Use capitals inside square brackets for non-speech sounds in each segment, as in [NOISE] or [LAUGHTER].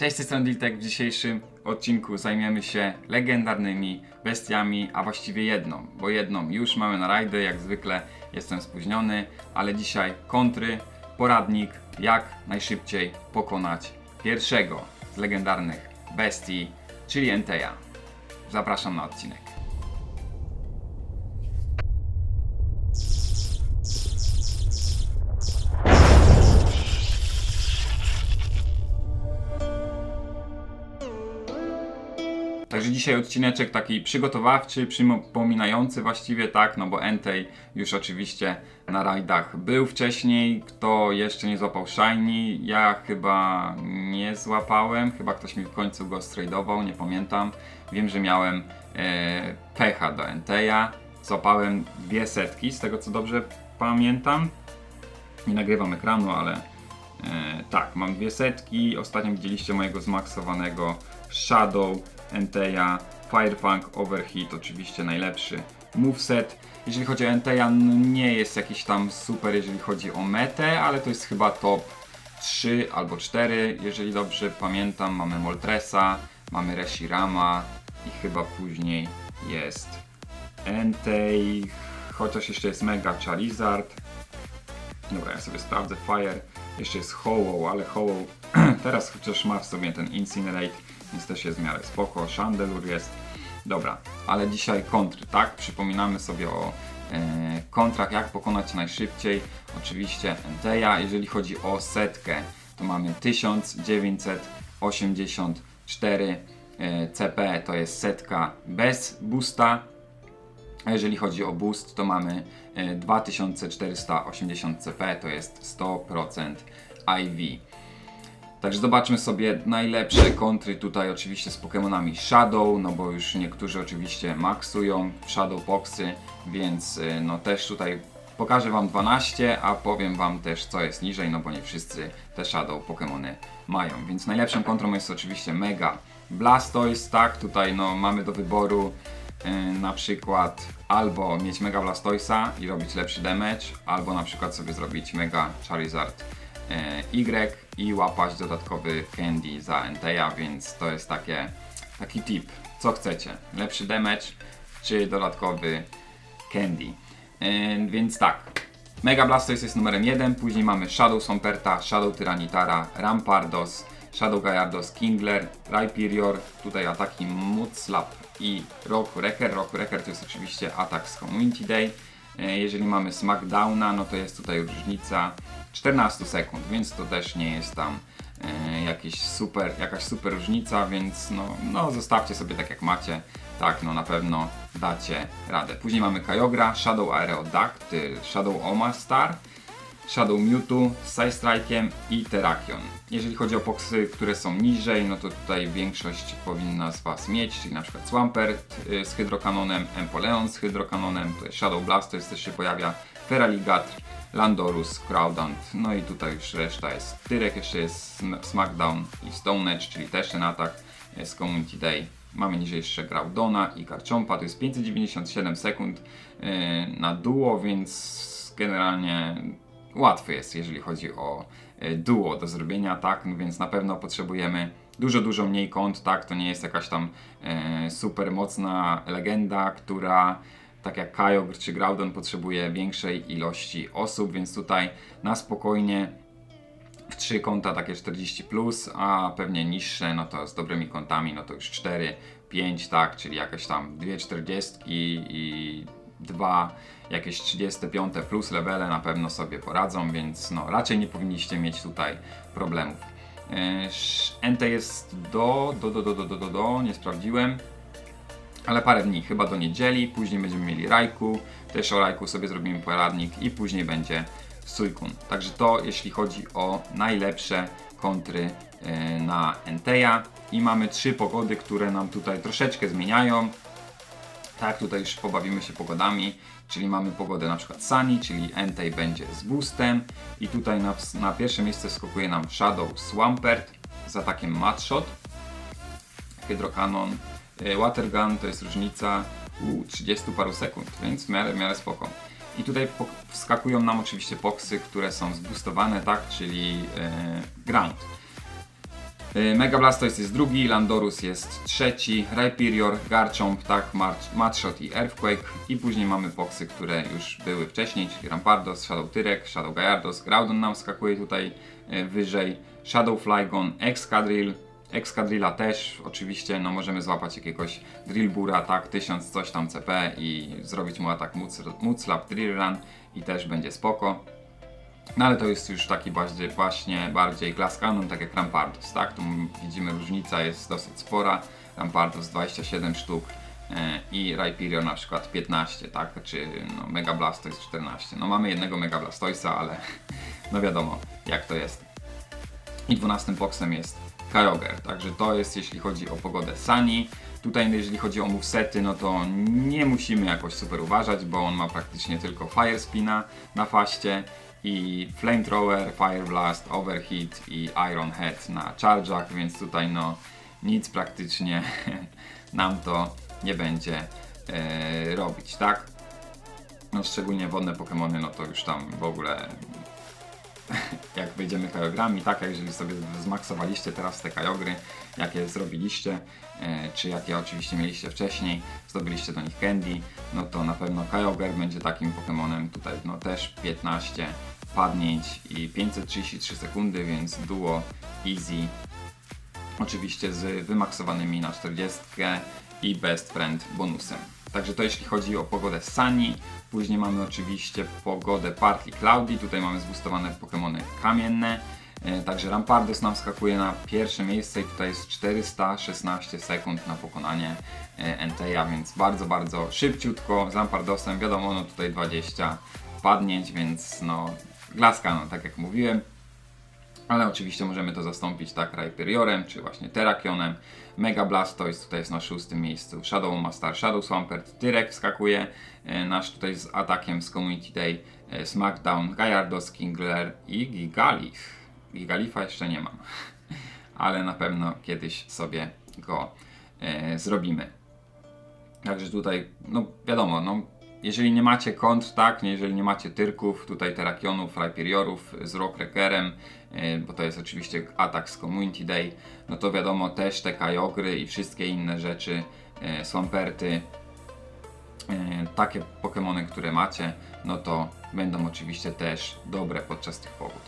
Cześć, z tej strony. W dzisiejszym odcinku zajmiemy się legendarnymi bestiami, a właściwie jedną, bo jedną już mamy na rajdy, jak zwykle jestem spóźniony, ale dzisiaj kontry, poradnik, jak najszybciej pokonać pierwszego z legendarnych bestii, czyli Enteja. Zapraszam na odcinek. Dzisiaj odcineczek taki przygotowawczy, przypominający właściwie tak, no bo Entei już oczywiście na rajdach był wcześniej. Kto jeszcze nie złapał Shiny, ja chyba nie złapałem, chyba ktoś mi w końcu go stradował, nie pamiętam. Wiem, że miałem e, pecha do Enteja, złapałem dwie setki, z tego co dobrze pamiętam. Nie nagrywam ekranu, ale e, tak, mam dwie setki. Ostatnio widzieliście mojego zmaksowanego Shadow, Enteja, Firefang, Overheat, oczywiście najlepszy moveset. Jeżeli chodzi o Enteja, no nie jest jakiś tam super, jeżeli chodzi o metę, ale to jest chyba top 3 albo 4, jeżeli dobrze pamiętam. Mamy Moltresa, mamy Reshirama i chyba później jest Entei, chociaż jeszcze jest Mega Charizard. Dobra, ja sobie sprawdzę Fire. Jeszcze jest Hollow, ale Hollow teraz chociaż ma w sobie ten Incinerate, więc też jest w miarę spoko. Chandelure jest. Dobra, ale dzisiaj kontry, tak? Przypominamy sobie o e, kontrach, jak pokonać najszybciej. Oczywiście Enteja. Jeżeli chodzi o setkę, to mamy 1984 e, CP, to jest setka bez boosta. A jeżeli chodzi o boost, to mamy e, 2480 CP, to jest 100% IV. Także zobaczmy sobie najlepsze kontry tutaj oczywiście z Pokémonami Shadow, no bo już niektórzy oczywiście maksują Shadow Boxy, więc y, no też tutaj pokażę Wam 12, a powiem Wam też co jest niżej, no bo nie wszyscy te Shadow Pokémony mają. Więc najlepszą kontrą jest oczywiście Mega Blastoise, tak, tutaj no mamy do wyboru y, na przykład albo mieć Mega Blastoisa i robić lepszy damage, albo na przykład sobie zrobić Mega Charizard Y i łapać dodatkowy candy za Enteja, więc to jest takie, taki tip. Co chcecie? Lepszy damage czy dodatkowy candy? E, więc tak. Mega Blastoise jest numerem 1, później mamy Shadow Somperta, Shadow Tyranitar, Rampardos, Shadow Gallardos, Kingler, Rhyperior, tutaj ataki Mudslap i Rock Wrecker. Rock Wrecker to jest oczywiście atak z Community Day. E, Jeżeli mamy Smackdowna, no to jest tutaj różnica 14 sekund, więc to też nie jest tam e, super, jakaś super różnica, więc no, no zostawcie sobie tak jak macie. Tak, no na pewno dacie radę. Później mamy Kyogre, Shadow Aerodactyl, Shadow Omastar, Shadow Mewtwo Side Strike'iem i Terrakion. Jeżeli chodzi o poksy, które są niżej, no to tutaj większość powinna z Was mieć, czyli na przykład Swampert y, z Hydrokanonem, Empoleon z Hydrokanonem, Shadow Blastoise też się pojawia, Feraligatr, Landorus, Groudon, no i tutaj już reszta jest Tyrek, jeszcze jest Sm- Smackdown i Stone Edge, czyli też ten atak z Community Day. Mamy niżej jeszcze Groudona i Garchompa, to jest 597 sekund y, na duo, więc generalnie łatwy jest, jeżeli chodzi o e, duo do zrobienia, tak, no więc na pewno potrzebujemy dużo, dużo mniej kont, tak, to nie jest jakaś tam e, super mocna legenda, która tak jak Kyogre czy Groudon potrzebuje większej ilości osób, więc tutaj na spokojnie w 3 konta takie 40 plus, a pewnie niższe, no to z dobrymi kontami, no to już 4, 5, tak, czyli jakieś tam 2 40 i dwa jakieś 35 plus levele na pewno sobie poradzą, więc no raczej nie powinniście mieć tutaj problemów. Yy, Ente jest do, do, do, do, do, do, do, do, nie sprawdziłem, ale parę dni, chyba do niedzieli, później będziemy mieli Rajku, też o Rajku sobie zrobimy poradnik i później będzie Suikun. Także to jeśli chodzi o najlepsze kontry yy, na Enteja i mamy trzy pogody, które nam tutaj troszeczkę zmieniają. Tak, tutaj już pobawimy się pogodami, czyli mamy pogodę na przykład Sunny, czyli Entei będzie z boostem i tutaj na, na pierwsze miejsce skakuje nam Shadow Swampert z atakiem Matshot, Hydrokanon, y, Water Gun to jest różnica u 30 paru sekund, więc w miarę, w miarę spoko. I tutaj wskakują nam oczywiście poksy, które są zboostowane, tak, czyli e, Ground. Y, Mega Blastoise jest drugi, Landorus jest trzeci, Rhyperior, Garchomp, tak, Mudshot i Earthquake. I później mamy boxy, które już były wcześniej, czyli Rampardos, Shadow Tyrek, Shadow Gyarados, Groudon nam skakuje tutaj wyżej, Shadow Flygon, Excadrill, Excadrilla też, oczywiście, no możemy złapać jakiegoś Drillbura, tak, 1000 coś tam CP i zrobić mu atak Mudslap Drill Run i też będzie spoko. No ale to jest już taki bardziej, właśnie bardziej Glass Cannon, tak jak Rampardos, tak? Tu widzimy różnica jest dosyć spora. Rampardos 27 sztuk e, i Rhyperior na przykład 15, tak? Czy no, Mega Blastoise 14. No mamy jednego Mega Blastoisa, ale [LAUGHS] no wiadomo jak to jest. I 12 boksem jest Kyogre, także to jest jeśli chodzi o pogodę Sunny. Tutaj jeżeli chodzi o movesety, no to nie musimy jakoś super uważać, bo on ma praktycznie tylko Fire Spina na faście i Flamethrower, Fire Blast, Overheat i Iron Head na charge'ach, więc tutaj no nic praktycznie [LAUGHS] nam to nie będzie e, robić, tak? No szczególnie wodne Pokémony, no to już tam w ogóle jak wejdziemy kajogrami, tak, jak jeżeli sobie zmaksowaliście teraz te kajogry, jakie zrobiliście, e, czy jakie oczywiście mieliście wcześniej, zdobyliście do nich candy, no to na pewno kajoger będzie takim Pokemonem, tutaj no też 15 padnięć i 533 sekundy, więc duo easy, oczywiście z wymaksowanymi na 40 i best friend bonusem. Także to jeśli chodzi o pogodę Sunny. Później mamy oczywiście pogodę Partly Cloudy. Tutaj mamy zboostowane Pokémony kamienne. E, Także Rampardos nam skakuje na pierwsze miejsce i tutaj jest 416 sekund na pokonanie e, Entei, więc bardzo, bardzo szybciutko z Rampardosem. Wiadomo, no tutaj 20 padnięć, więc no glaska, no tak jak mówiłem. Ale oczywiście możemy to zastąpić tak Rhyperiorem, czy właśnie Terrakionem. Mega Blastoise tutaj jest na szóstym miejscu. Shadow Master, Shadow Swampert, Tyrek wskakuje. E, Nasz tutaj z atakiem z Community Day e, Smackdown, Gyarados, Kingler i Gigalith. Gigalifa jeszcze nie mam, [LAUGHS] ale na pewno kiedyś sobie go e, zrobimy. Także tutaj, no wiadomo, no jeżeli nie macie kont, tak, jeżeli nie macie tyrków, tutaj terakionów, Rhyperiorów z Rockrackerem, yy, bo to jest oczywiście atak z Community Day, no to wiadomo też te kajogry i wszystkie inne rzeczy, yy, Swamperty, yy, takie Pokémony, które macie, no to będą oczywiście też dobre podczas tych pogód.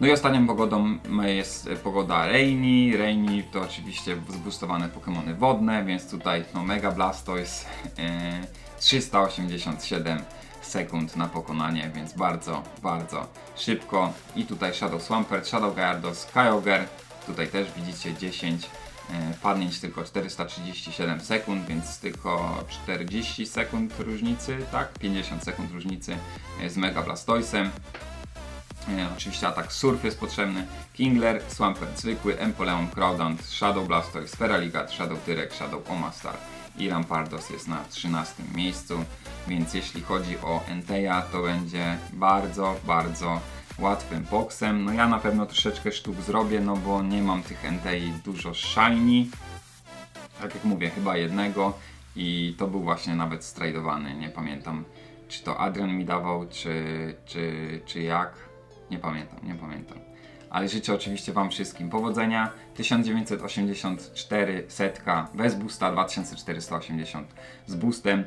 No i ostatnią pogodą jest pogoda Rainy. Rainy to oczywiście zboostowane Pokémony wodne, więc tutaj no Mega Blastoise e, 387 sekund na pokonanie, więc bardzo, bardzo szybko. I tutaj Shadow Swampert, Shadow Gyarados, Kyogre, tutaj też widzicie 10 e, padnięć tylko 437 sekund, więc tylko 40 sekund różnicy, tak? 50 sekund różnicy e, z Mega Blastoisem. E, oczywiście atak Surf jest potrzebny. Kingler, Swampert zwykły, Empoleon, Crowdant, Shadow Blastoise, Feraligat, Shadow Tyrek, Shadow Omastar i Rampardos jest na 13 miejscu. Więc jeśli chodzi o Entei, to będzie bardzo, bardzo łatwym boksem. No ja na pewno troszeczkę sztuk zrobię, no bo nie mam tych Entei dużo shiny. Tak jak mówię, chyba jednego i to był właśnie nawet stradowany. Nie pamiętam, czy to Adrian mi dawał, czy, czy, czy jak. Nie pamiętam, nie pamiętam. Ale życzę oczywiście Wam wszystkim powodzenia. 1984 setka bez boosta, 2480 z boostem.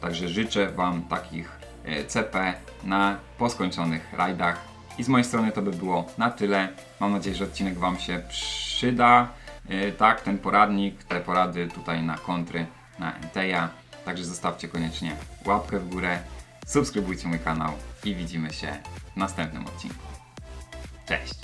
Także życzę Wam takich e, CP na poskończonych rajdach. I z mojej strony to by było na tyle. Mam nadzieję, że odcinek Wam się przyda. E, Tak, ten poradnik, te porady tutaj na kontry, na Enteja. Także zostawcie koniecznie łapkę w górę, subskrybujcie mój kanał i widzimy się w następnym odcinku. Cześć!